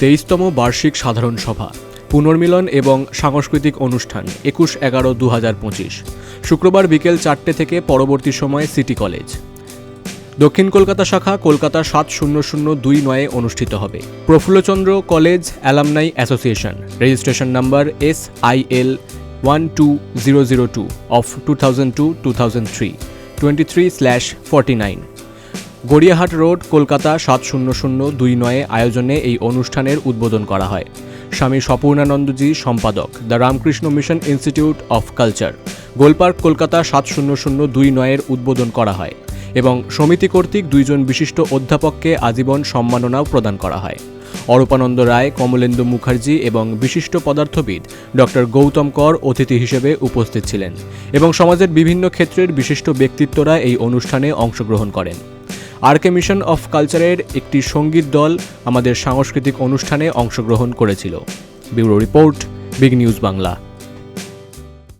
তেইশতম বার্ষিক সাধারণ সভা, পুনর্মিলন এবং সাংস্কৃতিক অনুষ্ঠান, একুশ এগারো দু শুক্রবার বিকেল চারটে থেকে পরবর্তী সময়ে সিটি কলেজ। দক্ষিণ কলকাতা শাখা, কলকাতা সাত শূন্য শূন্য দুই নয়ে অনুষ্ঠিত হবে। Prafulla Chandra college alumni association. Registration number S I L one two zero zero two of two thousand two two thousand three. Twenty three slash forty nine. Gariahat road, Kolkata সাত শূন্য শূন্য দুই নয়ে আয়োজনে এই অনুষ্ঠানের উদ্বোধন করা হয়। স্বামী স্বপূর্ণানন্দজি, সম্পাদক। The Ramakrishna Mission Institute of Culture. Golpark, Kolkata সাত শূন্য শূন্য দুই নয়ের উদ্বোধন করা হয় এবং সমিতি কর্তৃক দুইজন বিশিষ্ট অধ্যাপককে আজীবন সম্মাননাও প্রদান করা হয়। অরূপানন্দ রায়, কমলেন্দু মুখার্জি এবং বিশিষ্ট পদার্থবিদ ডক্টর গৌতম কর অতিথি হিসেবে উপস্থিত ছিলেন এবং সমাজের বিভিন্ন ক্ষেত্রের বিশিষ্ট ব্যক্তিত্বরা এই অনুষ্ঠানে অংশগ্রহণ করেন। আরকে মিশন অফ কালচারের একটি সংগীত দল আমাদের সাংস্কৃতিক অনুষ্ঠানে অংশগ্রহণ করেছিল। Bureau report, Big News Bangla.